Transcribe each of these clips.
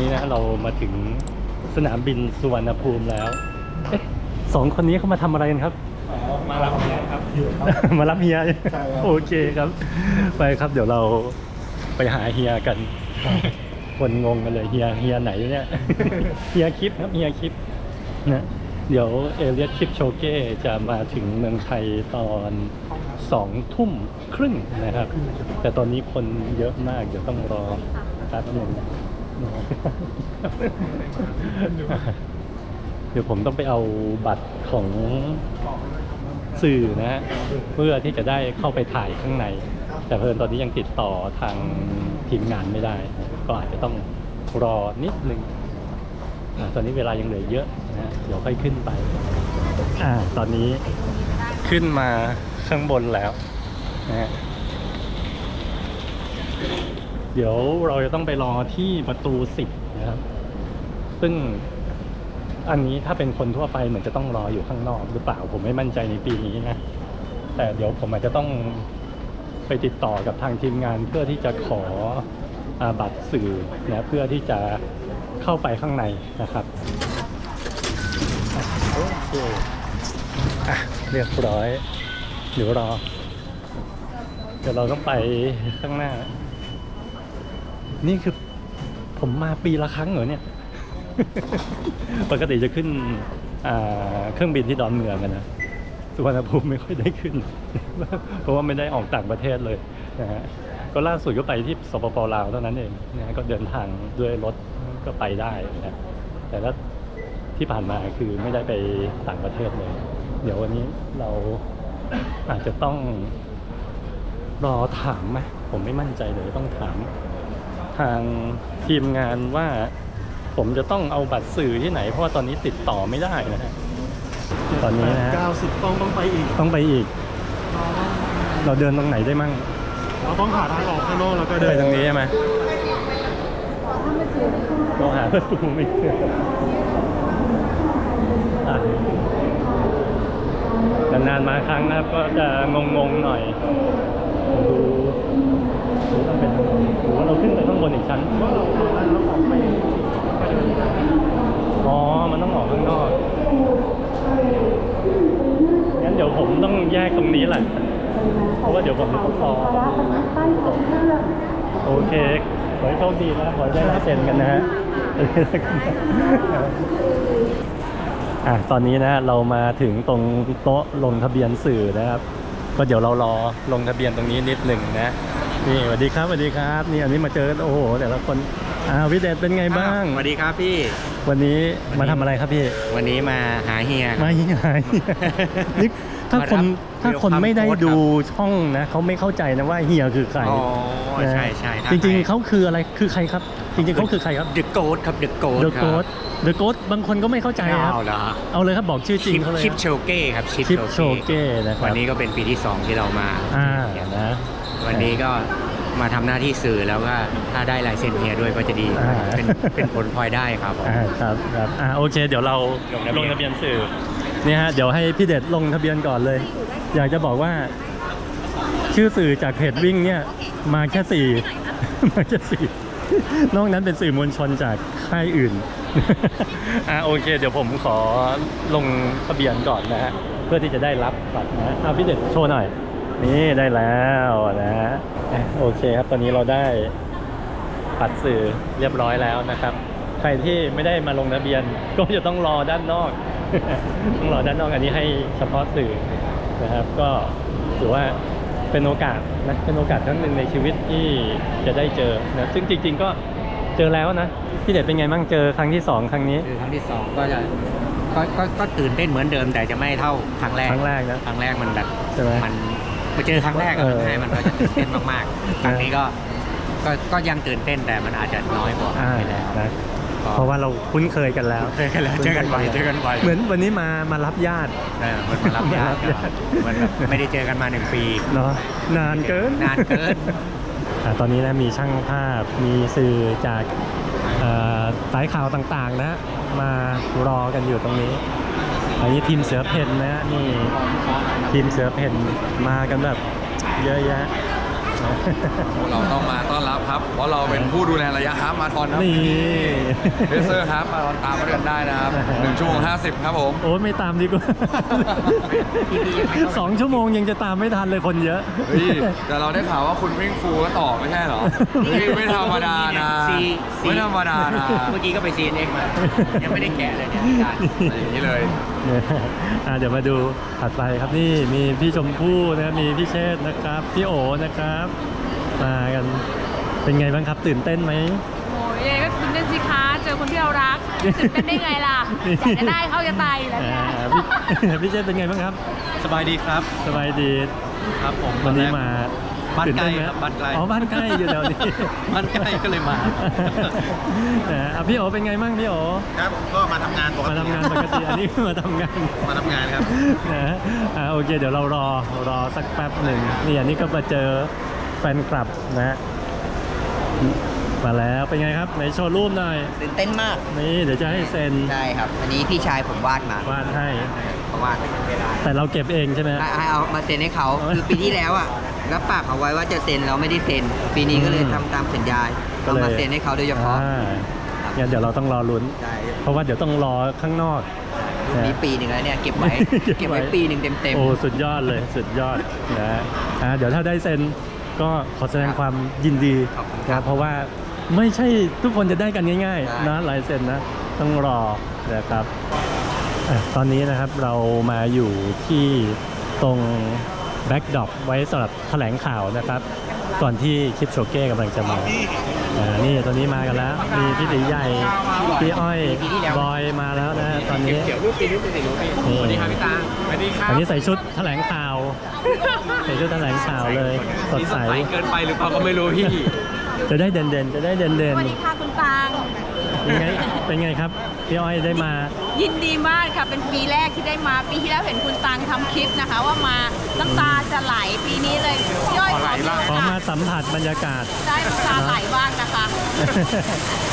นี้นะเรามาถึงสนามบินสุวรรณภูมิแล้วเอ๊ะสองคนนี้เขามาทำอะไรกันครับ มารับเฮียครับ มารับเฮียใช่ครับ โอเคครับ ไปครับเดี๋ยวเราไปหาเฮียกัน คนงงกันเลยเฮียเฮียไหนเนี่ย เฮียคลิปครับเฮียคลิปนะเดี๋ยวเอเลียสคลิปโชเก้จะมาถึงเมืองไทยตอนสองทุ่มครึ่งนะครับ แต่ตอนนี้คนเยอะมากเดี๋ยวต้องรอแป๊บหนึ่ง เดี๋ยวผมต้องไปเอาบัตรของสื่อนะฮะเพื่อที่จะได้เข้าไปถ่ายข้างใน แต่เพิ่นตอนนี้ยังติดต่อทางทีมงานไม่ได้ ก็อาจจะต้องรอนิดนึงอ่ตอนนี้เวลายังเหลือเยอะนะฮะเดี๋ยวค่อยขึ้นไปอ่าตอนนี้ขึ้นมาข้างบนแล้วนะฮะ เดี๋ยวเราจะต้องไปรอที่ประตูสิบนะครับ ซึ่งอันนี้ถ้าเป็นคนทั่วไปเหมือนจะต้องรออยู่ข้างนอกหรือเปล่าผมไม่มั่นใจในปีนี้นะ แต่เดี๋ยวผมอาจจะต้องไปติดต่อกับทางทีมงานเพื่อที่จะขออบัตรสื่อนะเพื่อที่จะเข้าไปข้างในนะครับโอเคอะเรียบร้อยเดี๋ยวรอ เดี๋ยวเราต้องไปข้างหน้า นี่คือผมมาปีละครั้งเหรอเนี่ย ปกติจะขึ้นอ่าเครื่องบินที่ดอนเมืองกันนะสุวรรณภูมิไม่ค่อยได้ขึ้น เพราะว่าไม่ได้ออกต่างประเทศเลยนะฮะก็ล่าสุดก็ไปที่สปปลาวเท่านั้นเองนะฮะก็เดินทางด้วยรถก็ไปได้นะแต่ถ้าที่ผ่านมาคือไม่ได้ไปต่างประเทศเลย เดี๋ยววันนี้เราอาจจะต้องรอถามไหมผมไม่มั่นใจเลยต้องถาม ทางทีมงานว่าผมจะต้องเอาบัตรสื่อที่ไหน เพราะว่าตอนนี้ติดต่อไม่ได้นะฮะ ตอนนี้นะฮะ เก้าสิบต้องต้องไปอีกต้องไปอีก เราเดินตรงไหนได้มั่งเราต้องหาทางออกข้างนอกแล้วก็เดินไปตรงนี้ใช่ไหมเราหาประตูไม่เจออะนานๆมาครั้งนะครับก็จะงงๆหน่อยดู ดูต้องเป็นดูว่าเราขึ้นไปข้างบนอีกชั้นว่าเราเราเราออกไปไปเดินอ๋อ มันต้องออกข้างนอกงั้นเดี๋ยวผมต้องแยกตรงนี้แหละเพราะว่าเดี๋ยวผมจะต้องรอโอเคขอให้โชคดีนะขอให้ได้ลายเซ็นกันนะฮะอะตอนนี้นะเรามาถึงตรงโต๊ะลงทะเบียนสื่อนะครับ ก็เดี๋ยวเรารอลงทะเบียนตรงนี้นิดหนึ่งนะ นี่สวัสดีครับสวัสดีครับนี่อันนี้มาเจอกันโอ้โหแต่ละคนอ่าวิเดชเป็นไงบ้างสวัสดีครับพี่ วันนี้มาทำอะไรครับพี่ วันนี้มาหาเฮียมายิงหายนี่ถ้ามาครันบถ้าคน welcome ไม่ได้ code ดูช่องนะเขาไม่เข้าใจนะว่าเฮียคือใครอ๋อนะใช่ใช่ถ้จริงใคๆเขาคืออะไรคือใครครับ จริงๆเขาคือใครครับเดอะโกดครับเดอะโกด The Ghost The Ghost บางคนก็ไม่เข้าใจครับเอาเหรอเอาเลยครับบอกชื่อจริงเขาเลยชิปโชเก้ครับชิปชิปโชเก้นะครับวันนี้ก็เป็นปีที่ 2 ที่เรามาอ่านะ วันนี้ก็มาทำหน้าที่สื่อแล้วก็ถ้าได้ลายเซ็นเฮียด้วยก็จะดีอ่าเป็นเป็นผลพลอยได้ครับผมอ่าครับครับอ่าโอเค เดี๋ยวเราลงทะเบียนลงทะเบียนสื่อนี่ฮะเดี๋ยวให้พี่เด็ดลงทะเบียนก่อนเลย อยากจะบอกว่าชื่อสื่อจากเพจวิ่งเนี่ยมาแค่สี่มาแค่สี่นอกนั้นเป็นสื่อมวลชนจากค่ายอื่นอ่าโอเค เดี๋ยวผมขอลงทะเบียนก่อนนะฮะเพื่อที่จะได้รับบัตรนะเอาพี่เด็ดโชว์หน่อย นี่ได้แล้วนะฮะอะโอเคครับตอนนี้เราได้ปัดสื่อเรียบร้อยแล้วนะครับ ใครที่ไม่ได้มาลงทะเบียน ก็จะต้องรอด้านนอกต้องรอด้านนอกอันนี้ให้เฉพาะสื่อนะครับ ก็ถือว่าเป็นโอกาสนะเป็นโอกาสครั้งหนึ่งในชีวิตที่จะได้เจอนะซึ่งจริง ๆ ก็เจอแล้วนะพี่เด็ดเป็นไงบ้างเจอครั้งที่สองครั้งนี้คือครั้งที่สองก็จะก็ก็ก็ตื่นเต้นเหมือนเดิมแต่จะไม่เท่าครั้งแรกครั้งแรกนะครั้งแรกมันแบบใช่ไหมมัน มาเจอครั้งแรกอะเออ ใช่มันก็จะตื่นเต้นมากๆครั้งนี้ก็ก็ก็ยังตื่นเต้นแต่มันอาจจะน้อยกว่าครั้อ่างที่แล้วนะก็เพราะว่าเราคุ้นเคยกันแล้วเจอกันแล้วเจอกันบ่อยเจอกันบ่อยเหมือนวันนี้มามารับญาติ เออมันมารับญาติมารับญาติ มันแบบไม่ได้เจอกันมาหนึ่งปีเนาะนานเกินนานเกิน อ่าตอนนี้นะมีช่างภาพมีสื่อจากเอ่อสายข่าวต่างๆนะมารอกันอยู่ตรงนี้ อันนี้ทีมเสือเพนนะนี่ทีมเสือเพนมากันแบบเยอะแยะ เราต้องมาต้อนรับครับ เพราะเราเป็นผู้ดูแลระยะฮาล์ฟมาราธอนครับนี่เพเซอร์ฮาล์ฟมาราธอนตามมาเดินได้นะครับหนึ่งชั่วโมงห้าสิบครับผมโอ้ยไม่ตามดีกว่าสองชั่วโมงยังจะตามไม่ทันเลยคนเยอะเฮ้ยแต่เราได้ข่าวว่าคุณวิ่งฟูลก็ต่อไม่ใช่เหรอเฮ้ยไม่ธรรมดานะซีซีไม่ธรรมดานะเมื่อกี้ก็ไป CNX มายังไม่ได้แกะเลยเนี่ยอาจารย์อย่างนี้เลยเนี่ยอะเดี๋ยวมาดูถัดไปครับนี่มีพี่ชมพู่นะครับมีพี่เชษฐ์นะครับพี่โอนะครับ มากัน เป็นไงบ้างครับตื่นเต้นไหมโอ้ยก็ตื่นเต้นสิคะเจอคนที่เรารักตื่นเต้นได้ไงล่ะอยากจะได้เขาจะตายอยู่แล้วอ่าเนี่ยพี่พี่เชษฐ์เป็นไงบ้างครับ สบายดีครับ สบายดีครับผมวันนี้มาบ้านตื่ใกล้เต้ไหมครับบ้านใกล้ อ๋อบ้านใกล้อยู่แถวนี้บ้านใกล้ก็เลยมา นะอะพี่โอเป็นไงบ้างพี่โอครับก็มาทำงานปกมาติทำงานปกติอันนี้มาทำงาน มาทำงานครับ นะอ่าโอเค เดี๋ยวเรารอรอสักแป๊บหนึ่งนี่อันนี้ก็มาเจอ แฟนคลับนะฮะมาแล้วเป็นไงครับไหนโชว์รูปหน่อยตื่นเต้นมากนี่เดี๋ยวจะให้เซ็นใช่ครับ อันนี้พี่ชายผมวาดมาวาดให้ เขาวาดเวลาแต่เราเก็บเองใช่ไหมให้ให้เอามาเซ็นให้เขาอ๋อคือปีที่แล้วอะรับปากเขาไว้ว่าจะเซ็นเราไม่ได้เซ็น ปีนี้ก็เลยอืมทำตามสัญญาก็เอาเลย มาเซ็นให้เขาโดยเฉพาะอ่างั้นเดี๋ยวเราต้องรอลุ้น ใช่เพราะว่าเดี๋ยวต้องรอข้างนอกรุ่นนี้ปีหนึ่งแล้วเนี่ยเก็บไว้ เก็เก็บบไว้ไว้ปีหนึ่งเต็มโอ้สุดยอดเลยสุดยอดนะฮะอ่าเดี๋ยวถ้าได้เซ็น ก็ขอแสดงความยินดีขอบคุณครับ นะเพราะว่าไม่ใช่ทุกคนจะได้กันง่ายใช่ๆนะลายเซ็นนะต้องรอนะครับอะตอนนี้นะครับเรามาอยู่ที่ตรงแบ็กดอปไว้สำหรับแถลงข่าวนะครับ ก่อนที่คลิปโชเก้กำลังจะมาอ่านี่ตอนนี้มากันแล้ว มีพี่ตีใหญ่ พี่อ้อยบอยมาแล้วนะฮะตอนนี้ เขียวรูปปีรูปปีสีรูปปีนี่สวัสดีครับพี่ตาสวัสดีครัอับนนี้ใส่ชุดแถลงข่าว ใส่ชุดแถลงข่าวเลยสดใสเกินไปหรือเปล่าก็ไม่รู้พี่ จะได้เด่นเด่นๆจะได้เด่นเด่สนวัสดีค่ะคุณปางเป็นไงเป็นไงครับ พี่อ้อยได้มา ยินดีมากค่ะ เป็นปีแรกที่ได้มา ปีที่แล้วเห็นคุณตังทำคลิปนะคะ ว่ามาน้ำตาจะไหลปีนี้เลยย่อยขอมีโอขอกามาสสัมผัสบรรยากาศ ได้น้ำตาไหลบ้างนะคะ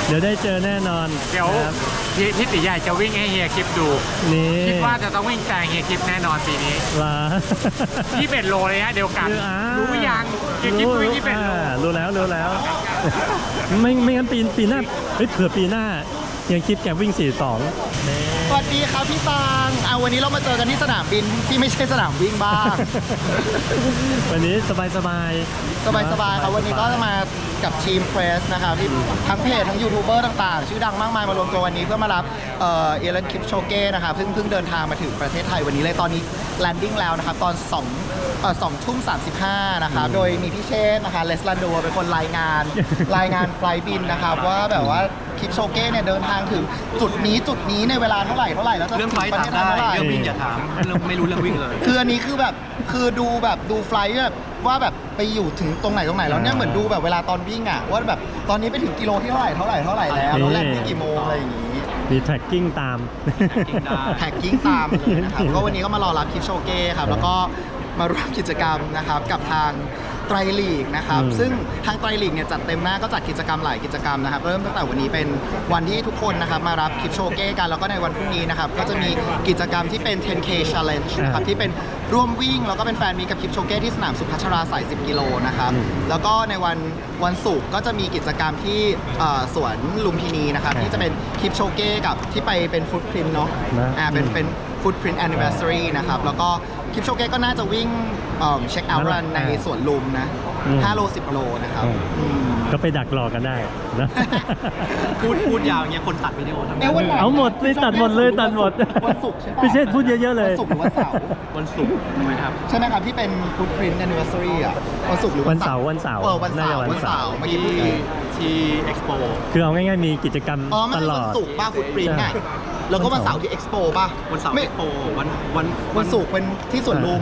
เดี๋ยวได้เจอแน่นอนเดี๋ยวครับพี่พี่ติใหญ่จะวิ่งให้เฮียคลิปดู นี่คิดว่าจะต้องวิ่งแซงเฮียคลิปแน่นอนปีนี้ลายี่เป็ดโลเลยฮะเดียวกันอ่ารู้ยังเฮียคลิปวิ่งยี่เป็ดโล อ่ารู้แล้วรู้แล้ว ไม่ไม่งั้นปีปีหน้าเฮ้ยเผื่อปีหน้า ยังคิดแกวิ่ง 42นี่สวัสดีครับพี่ปางเอาวันนี้เรามาเจอกันที่สนามบินที่ไม่ใช่สนามวิ่งบ้าง วันนี้สบายสบายสบายๆครับวันนี้ก็จะมากับทีมเพรสนะครับที่ทั้งเพจทั้งยูทูบเบอร์ต่างๆ ชื่อดังมากมายมารวมตัววันนี้เพื่อมารับเอ่อเอเลนคิปโชเก้นะครับซึ่งเพิ่งเดินทางมาถึงประเทศไทยวันนี้เลยตอนนี้แลนดิ้งแล้วนะครับตอน2เอ่อ2ทุ่ม35นะครับ โดยมีพี่เชษฐ์นะคะเลสลันโดเป็นคนรายงาน รายงานไฟล์บินนะครับว่าแบบว่าคิปโชเก้เนี่ยเดินทางถึงจุดนี้จุดนี้ในเวลาเท่าไหร่เท่าไหร่แล้วจะเรื่องถึไฟงประถาเทมศไทยได้เท่าไหร่เรื่องวิ่งอย่าถามเรื่องไม่รู้เรื่องวิ่งเลย คืออันนี้คือแบบคือดูแบบดูไฟล์แบบว่าแบบไปอยู่ถึงตรงไหนตรงไหนแล้วเนี่ยเหมือนดูแบบเวลาตอนวิ่งอะว่าแบบตอนนี้ไปถึงกิโลที่เท่าไหร่เท่าไหร่เท่าไหร่แล้วแล้วแล่นที่กี่โมงอะไรอย่างนี้ มีแท็กกิ้งตามแท็กกิ้งตามเลยนะครับก็วันนี้ก็มารอรับคลิปโชเก้ครับแล้วก็มาร่วมกิจกรรมนะครับกับทาง ไตรลีกนะครับ อืมซึ่งทางไตรลีกเนี่ยจัดเต็มหน้าก็จัดกิจกรรมหลายกิจกรรมนะครับ เริ่มตั้งแต่วันนี้เป็นวันที่ทุกคนนะครับมารับคลิปโชเก้กันแล้วก็ในวันพรุ่งนี้นะครับก็จะมีกิจกรรมที่เป็น 10K Challenge นะครับอ่าที่เป็นร่วมวิ่ง แล้วก็เป็นแฟนมีกับคลิปโชเก้ที่สนามสุพัชราสาย 10 กิโลนะครับ อืม แล้วก็ในวันวันศุกร์ก็จะมีกิจกรรมที่เอ่อสวนลุมพินีนะครับอ่าที่จะเป็นคลิปโชเก้กับที่ไปเป็นฟุตพรินเนาะนะอ่าเป็นอืม เป็นฟุตพรินแอนนิเวอร์ซารีนะครับ แล้วก็คลิปโชเก้ก็น่าจะวิ่ง เช็คเอาท์รันในสวนลุมนะอืม 5โล10 โลนะครับอืมอืมก็ไปดักรอกันได้นะพูดพูดยาวอย่างเงี้ยคนตัดวิดีโอทำไงเอ๊ะวันไหนเอาหมดสิตัดหมดเลยตัดหมดวันศุกร์ใช่ปะพี่เชษฐ์พูดเยอะๆเลย วันศุกร์หรือวันเสาร์วันศุกร์ทำไมครับ ใช่ไหมครับที่เป็นฟุตพรินแอนนิเวอร์ซารีอะวันศุกร์หรือวันเสาร์วันเสาร์เออวันเสาร์น่าจะวัวันนเสาเสาร์ ร์เมื่อกี้ที่พูดผิดที่เอ็กซ์โปคือเอาง่ายๆมีกิจกรรมอ๋อไม่ตใช่ลวัอนดศุกร์ป้าฟุตปรินท์น่ะใช่ แล้วก็วันเสาร์ที่เอ็กซ์โปป่ะวันเสาร์ไม่เอ็กซ์โปวันวันวันศุกร์เป็นที่สวนลุม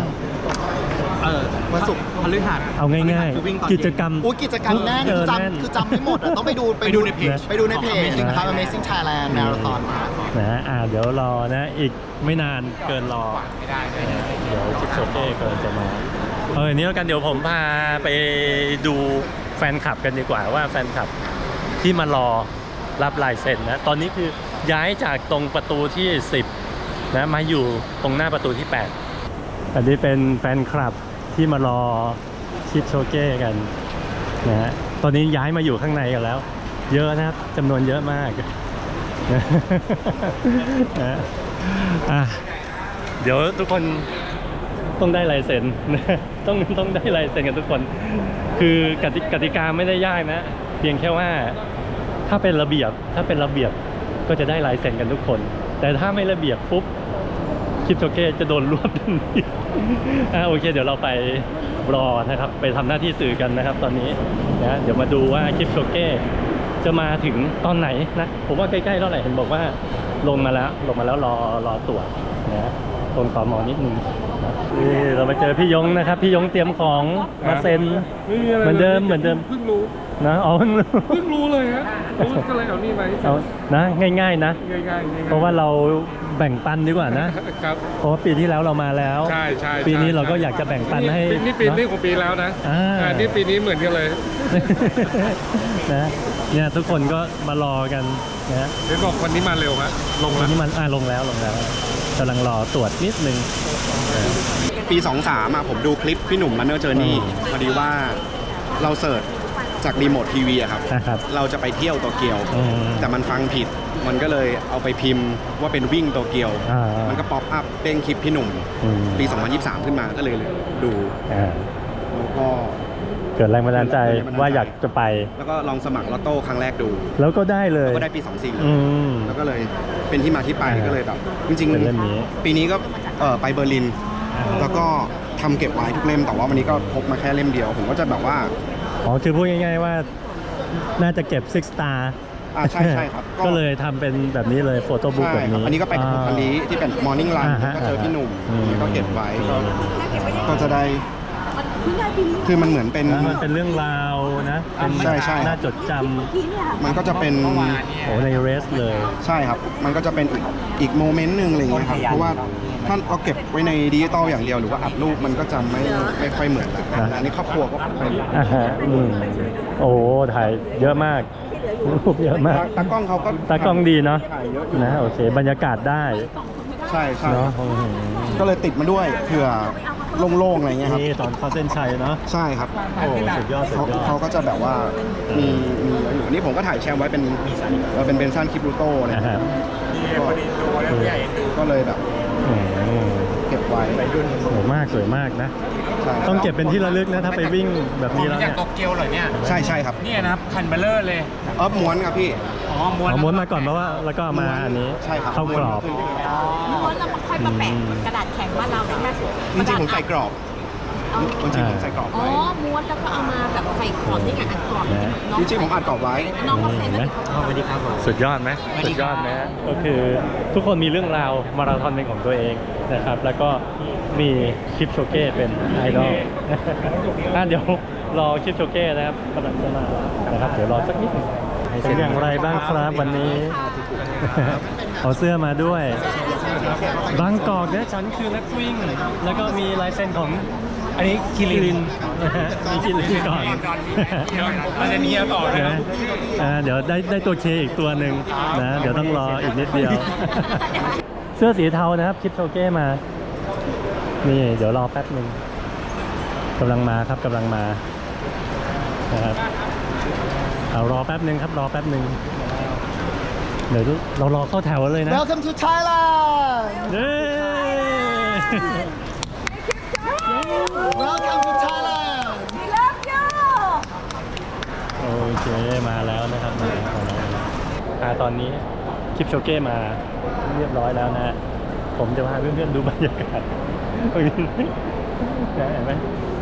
เออวันศุกร์พฤหัสเอาง่ายพฤหัสคือวิ่งตอนๆเย็นกิจกรรม โอ้ยกิจกรรมแน่นเออคือแน่นจำคือจำไม่หมดอะต้องไปดูไปดูในเพจไปดูในเพจของนะครับ Amazing Amazing Thailand Marathon นะอ่าเดี๋ยวรอนะ อีกไม่นานเกินรอไม่ได้ไม่ได้เดี๋ยวชิปโชเก้กำลังจะมาเออนี้แล้วกันเดี๋ยวผมพาไปดูแฟนคลับกันดีกว่าว่าแฟนคลับที่มารอรับลายเซ็นนะตอนนี้คือย้ายจากตรงประตูที่ 10นะมาอยู่ตรงหน้าประตูที่ 8 อันนี้เป็นแฟนคลับ ที่มารอชิปโชเก้กันนะฮะตอนนี้ย้ายมาอยู่ข้างในกันแล้ว เยอะนะครับจำนวนเยอะมากนะฮะอะเดี๋ยวทุกคนต้องได้ลายเซ็นต้องต้องได้ลายเซ็นกันทุกคน คือกติกติกาไม่ได้ยากนะ เพียงแค่ว่าถ้าเป็นระเบียบถ้าเป็นระเบียบก็จะได้ลายเซ็นกันทุกคน แต่ถ้าไม่ระเบียบปุ๊บ คลิปโชเก้จะโดนรวบทันทีอ่าโอเค เดี๋ยวเราไปรอนะครับ ไปทำหน้าที่สื่อกันนะครับ ตอนนี้นะเดี๋ยวมาดูว่าคลิปโชเก้จะมาถึงตอนไหนนะผมว่าใกล้ๆแล้วแหละเห็นบอกว่าลงมาแล้วลงมาแล้วรอรอตรวจนะตรงต่อมอนิดนึง นะนี่เรามาเจอพี่ยงนะครับ พี่ยงเตรียมของมาเซ็นเหมือนเดิมเหมือนเดิม เพิ่งรู้นะอ๋อเพิ่งรู้เพิ่งรู้เลยฮะรู้ก็เลยเอานี่ไปเอานะง่าย ๆ นะ ง่ายๆง่ายๆเพราะว่าเราแบ่งปันดีกว่านะครับเพราะว่าปีที่แล้วเรามาแล้ว ใช่ใช่ปีนี้ใช่เราก็อยากจะแบ่งปันให้นี่ปีเนอะนี่ของปีแล้วนะอ่าอ่านี่ปีนี้เหมือนกันเลยนะเนี่ยทุกคนก็มารอกันนะเดี๋ยวบอกวันนี้มาเร็วฮะลงวัแล้นวนี้มันอ่าลงแล้วลงแล้ว กำลังรอตรวจนิดนึง ปี 23อะผมดูคลิปพี่หนุ่มมันเนอร์เจอร์นี่อืมพอดีว่าเราเสิร์ชจากรีโมททีวีอะครับนะครับเราจะไปเที่ยวโตเกียว อืมแต่มันฟังผิด มันก็เลยเอาไปพิมพ์ว่าเป็นวิ่งโตเกียว อ่ามันก็ป๊อปอัพเด้งคลิปพี่หนุ่ม อืม ปี 2023 ขึ้นมาก็เลยดู อ่า แล้วก็ เกิดแรงบันดาลใจว่าอยากจะไป แล้วก็ลองสมัครลอตโต้ครั้งแรกดู แล้วก็ได้เลยแล้วก็ได้ปี 24เลยอืมแล้วก็เลยเป็นที่มาที่ไปอ่าก็เลยแบบจริงเป็นเล่มนี้ปีนี้ก็เอ่อไปเบอร์ลิน แล้วก็ทำเก็บไว้ทุกเล่มแต่ว่าวันนี้ก็พกมาแค่เล่มเดียว ผมก็จะแบบว่าอ๋อคือพูดง่ายๆว่าน่าจะเก็บ Six Star อ่าใช่ใช่ครับ ก็เลยทำเป็นแบบนี้เลยโฟโต้บุ๊กใช่แบบครับนี้อันนี้ก็ไปกับอันนี้ที่เป็น Morning Run อ่าฮะก็เจอพี่หนุ่มอืมก็เก็บไว้ก็ก็จะได้ คือมันเหมือนเป็น นะมันเป็นเรื่องราวนะเป็นใช่ใช่ น่าจดจมันก็จะเป็นำโอ้ในเรสเลย ใช่ครับ มันก็จะเป็นอีกอีกโมเมนต์หนึ่งอะไรอย่างเงี้ยครับ เพราะว่าถ้าเราเก็บไว้ในดิจิตอลอย่างเดียวหรือว่าอัดรูปมันก็จะไม่ไม่ค่อยเหมือนแล้วนะอันนี้ครอบครัวก็เป็นอ่าฮะอืมโอ้โหถ่ายเยอะมากรูปเยอะมาก ตากล้องเขาก็ตากล้องดีเนาะ ถ่ายเยอะอยู่นะ โอเค บรรยากาศได้ ใช่ใช่เนาะอืมก็เลยติดมาด้วยเผื่อ โล่งๆอะไรเงี้ยครับนี่ตอนเข้าเส้นชัยเนาะใช่ครับโอ้สุดยอดสุเขาดยอเขาดก็จะแบบว่ามีมีเยอะอยู่นี่ผมก็ถ่ายแชมป์ไว้เป็นเอ่อเป็นเบนซันคลิปรูโต้เนยนะฮะก็เลยแบบอืมเก็บไว้สวยมากสวยมากนะ ใช่ต้องเก็บเป็นที่ระลึกนะถ้าไปวิ่งแบบผมนี้แล้วจากเนี่ยโตเกียวเหรอเนี่ยใช่ใช่ครับเนี่ยนะครับคันเบลเลอร์เลยเออม้วนครับพี่อ๋อม้วนเอาม้วนมาก่อนเพราะว่าแล้วก็เอามาอันนี้ใช่ครับเข้ากรอบ ม้วนแล้วมันค่ อยมาแปะกระดาษแข็งบ้านเราได้ไหมจริงๆผมใส่กรอบเอาจริงๆผมใส่กรอบอ๋อไว้ม้วนแล้วก็เอามาแบบใส่กรอบนี่ไงอัดกรอบนี่ไงน้องจริงๆผมอัดกรอบไว้ น้องก็เซ็นเห็นไหมแล้วสวัสดีครับผม สุดยอดไหมสุดยอดไหมฮะก็คือทุกคนมีเรื่องราวมาราธอนเป็นของตัวเองนะครับ แล้วก็มีคลิปโชเก้เป็นไอดอลอะเดี๋ยวรอคลิปโชเก้นะครับกำลังจะมานะครับ เดี๋ยวรอสักนิดหนึ่งเป็นอย่างไรบ้างครับวันนี้ เอาเสื้อมาด้วย บางกอกเนี่ยฉันคือนักวิ่ง แล้วก็มีลายเซ็นของ อันนี้คิรินนะฮะมีคิรินก่อนมันจะเนียต่อเลยนะ อ่าเดี๋ยวได้ได้ตัวเคอีกตัวหนึ่งนะ เดี๋ยวต้องรออีกนิดเดียว เสื้อสีเทานะครับคลิปโชเก้มา นี่เดี๋ยวรอแป๊บหนึ่งกำลังมาครับกำลังมานะครับเอารอแป๊บหนึ่งครับรอแป๊บหนึ่ง เดี๋ยวเรารอเข้าแถวเลยนะ Welcome to Thailand เย้ Welcome to Thailand โอเคมาแล้วนะครับมาแล้วมาแล้วอ่าตอนนี้คลิปโชเก้มาเรียบร้อยแล้วนะ ผมจะพาเพื่อนๆดูบรรยากาศตรงนี้นะเห็นไหม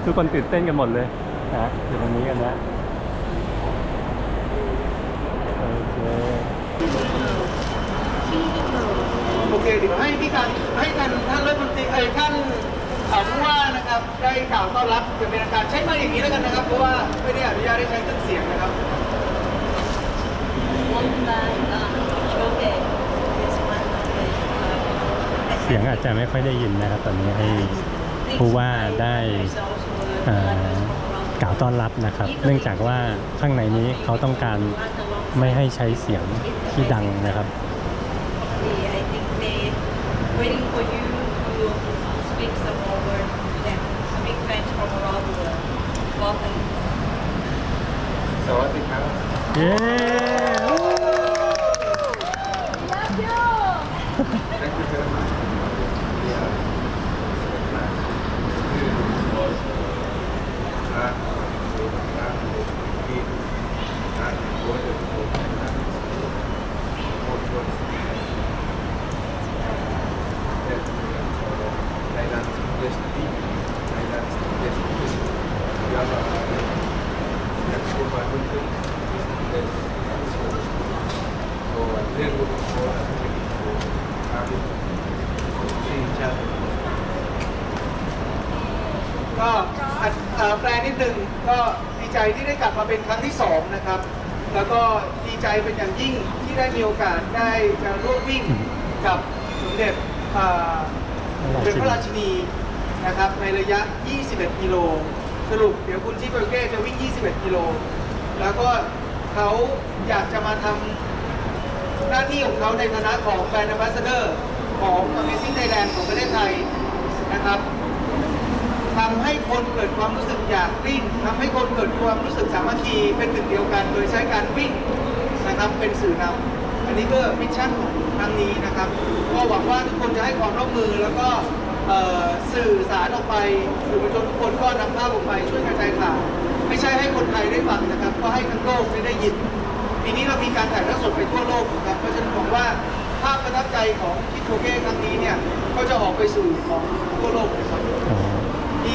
ทุกคนตื่นเต้นกันหมดเลยนะอยู่ตรงนี้กันนะโอเค โอเคเดี๋ยวให้พี่กันให้ท่านท่านรัฐมนตรีเอ้ยท่านข่าวผู้ว่านะครับได้ข่าวต้อนรับอย่างเป็นทางการใช้มาอย่างนี้แล้วกันนะครับเพราะว่าไม่ได้อนุญาตให้ใช้เครื่องเสียงนะครับ เสียงอาจจะไม่ค่อยได้ยินนะครับ ตอนนี้ให้ผู้ว่าได้อ่อ กล่าวต้อนรับนะครับ เนื่องจากว่าข้างในนี้เขาต้องการไม่ให้ใช้เสียงที่ดังนะครับ I think they waiting for you to speak some more words to them. A big fans from around the world. Welcome. เย้ ก็อะเอ่อ แปลนิดนึงก็ดีใจที่ได้กลับมาเป็นครั้งที่สองนะครับ แล้วก็ดีใจเป็นอย่างยิ่งที่ได้มีโอกาสได้จะร่วมวิ่งกับสมเด็จเป็นพระราชินีนะครับในระยะ 21 กิโล สรุปเดี๋ยวคุณชิเบลเก้จะวิ่ง 21 กิโล แล้วก็เขาอยากจะมาทำหน้าที่ของเขาในฐานะของแบนด์ a m b a s s a d o r ของ Amazing Thailand ของประเทศไทยนะครับ ทำให้คนเกิดความรู้สึกอยากวิ่งทำให้คนเกิดความรู้สึกสามัคคีเป็นหนึ่งเดียวกัน โดยใช้การวิ่งนะครับเป็นสื่อนำอันนี้ก็มิชชั่นของครั้งนี้นะครับ ก็หวังว่าทุกคนจะให้ความร่วมมือแล้วก็สื่อสารออกไปสื่อมวลชนทุกคนก็นำภาพออกไปช่วยกระจายข่าวไม่ใช่ให้คนไทยได้ฟังนะครับ ก็ให้ทั้งโลกได้ได้ยินปีนี้เรามีการถ่ายทอดสดไปทั่วโลกนะครับเพราะฉะนั้นผมว่าภาพประทับใจของคิดโชเก้ครั้งนี้เนี่ยก็จะออกไปสู่ของทั่วโลกนะครับ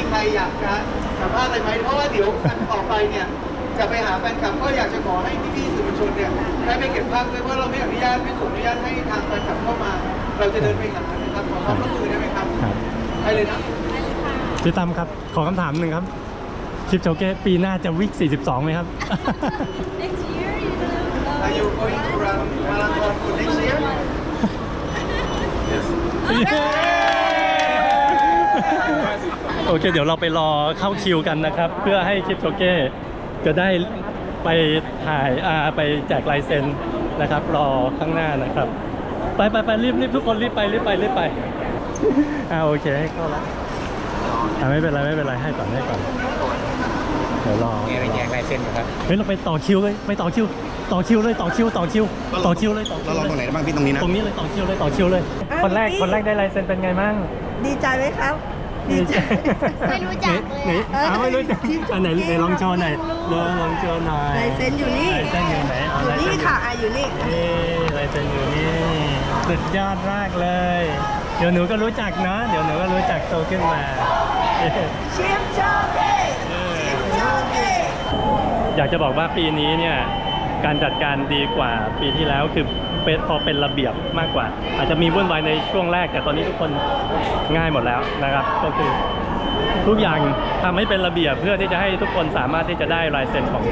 ใครอยากจะสัมภาษณ์อะไรไหมเพราะว่าเดี๋ยวกันต่อไปเนี่ยจะไปหาแฟนคลับก็อยากจะขอให้พี่ๆสื่อมวลชนเนี่ยได้ไปเก็บภาพด้วยเพราะเราไม่อนุญาตไม่ขออนุญาตให้ทางแฟนคลับเข้ามา เราจะเดินไปหานะครับขอความร่วมมือได้ไหมครับครับไปเลยนะพี่ตั้มครับขอคำถามหนึ่งครับคลิปโชเก้ปีหน้าจะวิ่ง42 ไหมครับ Next year, you know. Are you going to run marathon for next year? โอเค เดี๋ยวเราไปรอเข้าคิวกันนะครับ เพื่อให้คลิปโชเก้จะได้ไปถ่ายอ่าไปแจกลายเซ็นนะครับ รอข้างหน้านะครับ ไปไปไปรีบรีบทุกคนรีบไปรีบไปรีบไปอ่าโอเคให้เข้าละอ่าไม่เป็นไรไม่เป็นไรให้ก่อนให้ก่อนเดี๋ยวรอมีอะไรแจกลายเซ็นอยู่ครับเฮ้ยเราไปต่อคิวเลยไปต่อคิว ต่อคิวเลยต่อคิว ต่อคิว ต่อคิวเลยต่อคิเราวลองตรงไหนได้บ้างพี่ตรงนี้นะตรงนี้เลยต่อคิวเลยต่อคิวเลย คนแรกคนแรกได้ลายเซ็นเป็นไงมั่ง ดีใจไหมครับ ดีใจ ไม่รู้จักเลย ไหนอะไหนอ้าวไม่รู้จักอันไหนไหนลองโชว์หน่อยลองลองโชว์หน่อยลายเซ็นอยู่นี่ ลายเซ็นอยู่ไหนเอาอยู่ลายนี่เซ็นค่ะอะอยู่นี่ นี่ลายเซ็นอยู่นี่สุดยอดมากเลย เดี๋ยวหนูก็รู้จักเนาะเดี๋ยวหนูก็รู้จักโตขึ้นมาชิมโชเก้ชิมโชเก้อยากจะบอกว่าปีนี้เนี่ยการจัดการดีกว่าปีที่แล้วคือ เป็นพอเป็นระเบียบมากกว่า อาจจะมีวุ่นวายในช่วงแรก แต่ตอนนี้ทุกคนง่ายหมดแล้วนะครับ ก็คือทุกอย่างทำให้เป็นระเบียบเพื่อที่จะให้ทุกคนสามารถที่จะได้ลายเซ็นของ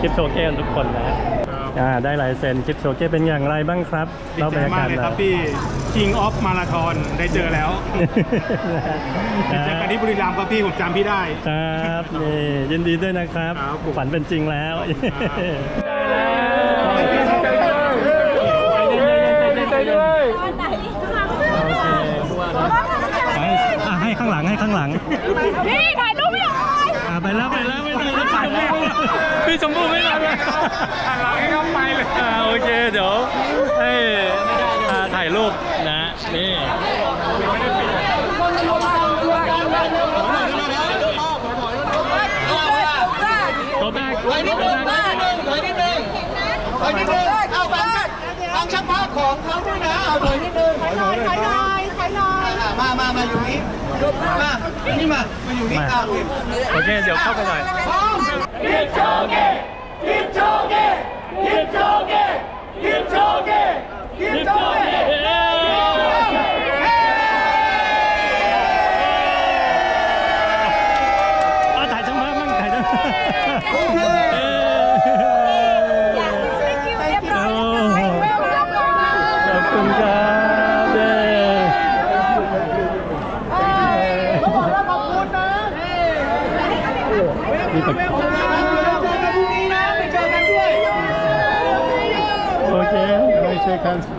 คลิปโชเก้ทุกคนนะฮะอ่าได้ลายเซ็นคลิปโชเก้เป็นอย่างไรบ้างครับดีใจมากเลยครับพี่ King of Marathon ได้เจอแล้วได้เจอกันที่บุรีรัมย์ครับพี่ผมจำพี่ได้ ครับนี่ยินดีด้วยนะครับครับผมฝันเป็นจริงแล้ว ดีใจด้วย อะให้ข้างหลังให้ข้างหลัง นี่ถ่ายรูปไม่ได้อะไปแล้วไปแล้วไปแล้วไปแล้วพี่ชมพู่ไม่มาเลยอะเราให้เข้าไปเลยอ่าโอเคเดี๋ยวให้อ่าถ่ายรูปนะนี่โกแบกถอยนิดนึงถอยนิดนึงถอยนิดนึงถอยนิดนึงเอาฟังฟังช่างภาพของเขาด้วยนะเอาถอยนิดนึงถอยหน่อยถอยหน่อย ถอยหน่อยมามามาอยู่นี่มานี่มามาอยู่นี่เอาโอเคโ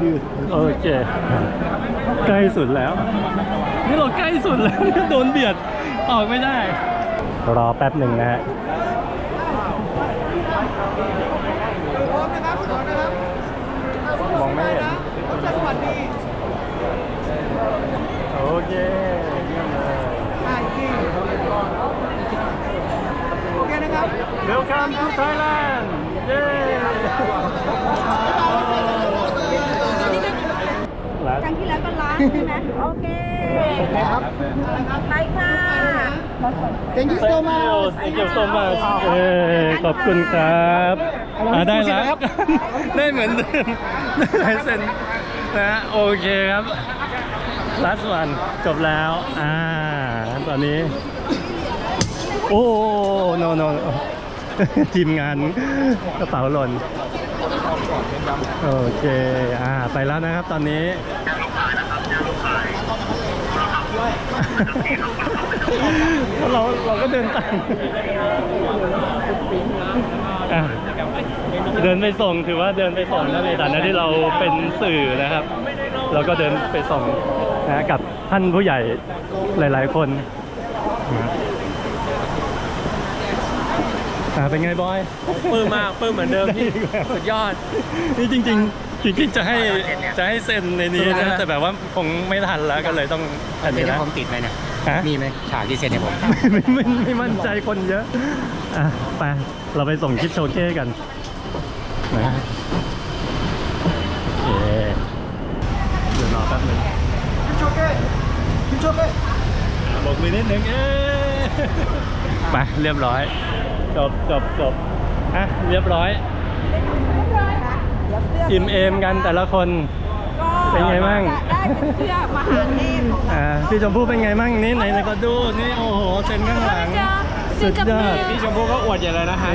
ยืดโอเค ใกล้สุดแล้ว นี่เราใกล้สุดแล้ว โดนเบียด ออกไม่ได้ รอแป๊บหนึ่งนะฮะพร้มคัอมนะงไม่เห็นโอเคยี่ลโอเคนะครับ Welcome to Thailand เย้ ร้านครั้งที่แล้วก็ล้างใช่ไหมโอเคครับไปค่ะ Thank you so much Thank you so much เออขอบคุณครับอ่าได้แล้ว ได้เหมือนเดิมได้ลายเซ็นนะฮะโอเคครับ last one จบแล้ว อ่า ตอนนี้ โอ้ no no no ทีมงานกระเป๋าหล่น โอเค อ่า ไปแล้วนะครับตอนนี้เราเราก็เดินตามเดินไปส่งถือว่าเดินไปส่งนะในฐานะที่เราเป็นสื่อนะครับ เราก็เดินไปส่งนะกับท่านผู้ใหญ่หลาย ๆ คนนะ อะเป็นไงบอย ปลื้มมากปลื้มเหมือนเดิมพี่สุดยอด นี่จริงๆจริงๆจะให้จะให้เซ็นในนี้นะ แต่แบบว่าคงไม่ทันแล้วก็เลยต้องอันเซ็นี้นให้นะผมติดไหมเนี่ยฮะ มีไหมฉากที่เซ็นให้ผมไม่ไม่ไม่ไม่มั่นใจคนเยอะ อะไปเราไปส่งคลิปโชว์เก้กันนะโอเคเดี๋ยวรอแป๊บนึงคิมโชเก้คิมโชเก้บอกมือนิดนึงเอ๊ะไปเรียบร้อย จบจบจบอะเรียบร้อย อิ่มเอมกันแต่ละคน เป็นไงบ้าง ได้เป็นเสื้อมหาเทพของเราอ่า พี่ชมพู่เป็นไงบ้างนี่ไหนๆก็ดู นี่โอ้โหเซ็นข้างหลัง สุดยอด พี่ชมพู่ก็อวดใหญ่เลยนะฮะ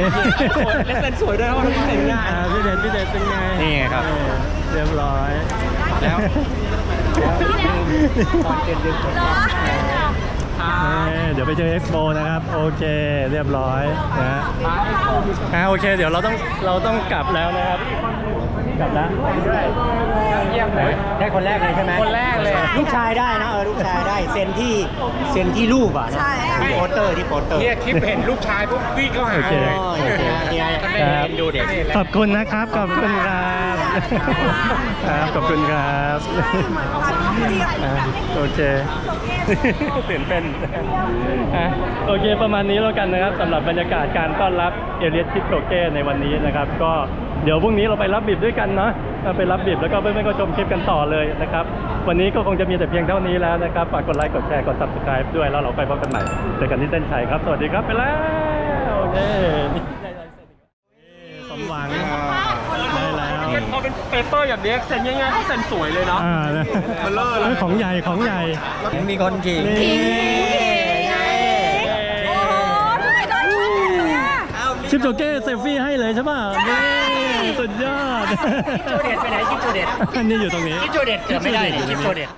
และเซ็นสวยด้วยเพราะว่าเซ็นง่ายอ่าพี่เด็ดพี่เด็ดเป็นไง นี่ไงครับเออเรียบร้อย แล้วเออเดี๋ ยวไปเจอเอ็กซ์โปนะครับ โอเคเรียบร้อยนะฮะอ่าโอเค เดี๋ยวเราต้องเราต้องกลับแล้วนะครับ กลับแล้วเยี่ยมเลยได้คนแรกเลยใช่ไหมคนแรกเลย ลูกชายได้นะเออลูกชายได้เซ็นที่เซ็นที่รูปอะนะใช่ ที่โปสเตอร์ที่โปสเตอร์ เนี่ยคลิปเห็นลูกชายปุ๊บวิ่งเข้าหาโอเคเลยโอ้ยโอเคนี่ไงครับดูเด็กขอบคุณนะครับ ขอบคุณครับครับขอบคุณครับอะ โอเคตื่นเต้นอะโอเคประมาณนี้แล้วกันนะครับสำหรับบรรยากาศการต้อนรับเอเลียสทิปโชเก้ในวันนี้นะครับ ก็เดี๋ยวพรุ่งนี้เราไปรับบิบด้วยกันเนาะเราไปรับบิบแล้วก็เพื่อนๆก็ชมคลิปกันต่อเลยนะครับ วันนี้ก็คงจะมีแต่เพียงเท่านี้แล้วนะครับฝากกดไลค์กดแชร์กด subscribe ด้วยแล้วเราไปพบกันใหม่เจอกันที่เส้นชัยครับ สวัสดีครับไปแล้วโอเคนี่สมหวังได้แล้ว พอเป็นเปเปอร์แบบนี้เซ็นง่ายๆก็เซ็นสวยเลยเนาะอ่ามันเลอะเลย ของใหญ่ของใหญ่ มีคนขิงนี่โอ้โหทำไมได้ชุดนี้อะชิปโจเก้เซลฟี่ให้เลยใช่ป่ะนี่สุดยอดโจเด็ดไปไหนจิ๊บโจเด็ดอันนี้อยู่ตรงนี้ จิ๊บโจเด็ดเจอไม่ได้เนี่ยจิ๊บโจเด็ด